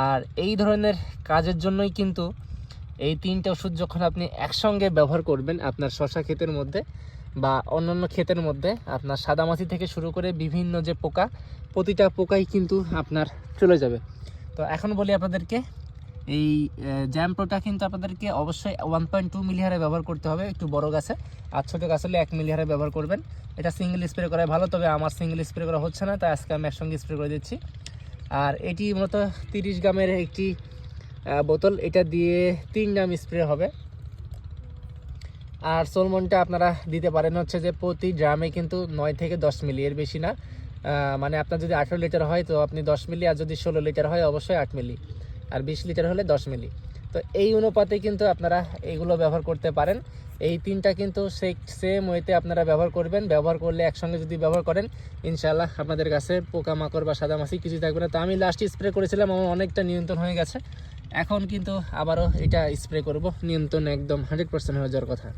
আর এই ধরনের কাজের জন্যই কিন্তু এই তিনটে ওষুধ যখন আপনি একসঙ্গে ব্যবহার করবেন আপনার শশা ক্ষেতের মধ্যে বা অন্যান্য ক্ষেতের মধ্যে, আপনার সাদামাছি থেকে শুরু করে বিভিন্ন যে পোকা, প্রতিটা পোকাই কিন্তু আপনার চলে যাবে। তো এখন বলি আপনাদেরকে, এই জ্যাম্পোটা কিন্তু আপনাদেরকে অবশ্যই ওয়ান পয়েন্ট টু মিলি হারে ব্যবহার করতে হবে একটু বড় গাছে। আর ছোটো গাছ হলে এক মিলি হারে ব্যবহার করবেন। এটা সিঙ্গেল স্প্রে করা ভালো, তবে আমার সিঙ্গেল স্প্রে করা হচ্ছে না, তাই আজকে আমি একসঙ্গে স্প্রে করে দিচ্ছি। আর এটি মূলত তিরিশ গ্রামের একটি বোতল। এটা দিয়ে তিন গ্রাম স্প্রে হবে। আর সোলমনটা আপনারা দিতে পারেন হচ্ছে যে প্রতি ড্রামে কিন্তু নয় থেকে দশ মিলি, এর বেশি না। মানে আপনার যদি আঠেরো লিটার হয়, তো আপনি দশ মিলি, আর যদি ষোলো লিটার হয়, অবশ্যই আট মিলি। আর বিশ লিটার হলে দশ মিলি। তো এই অনুপাতে কিন্তু আপনারা এগুলো ব্যবহার করতে পারেন। এই তিনটা কিন্তু সেম ওয়েতে আপনারা ব্যবহার করবেন। ব্যবহার করলে একসঙ্গে যদি ব্যবহার করেন ইনশাল্লাহ আপনাদের কাছে পোকামাকড় বা সাদামাছি কিছু থাকবে না। তো আমি লাস্ট স্প্রে করেছিলাম, আমার অনেকটা নিয়ন্ত্রণ হয়ে গেছে। এখন কিন্তু আবারও এটা স্প্রে করব। নিয়ন্ত্রণ একদম হান্ড্রেড পার্সেন্ট হয়ে যাওয়ার কথা।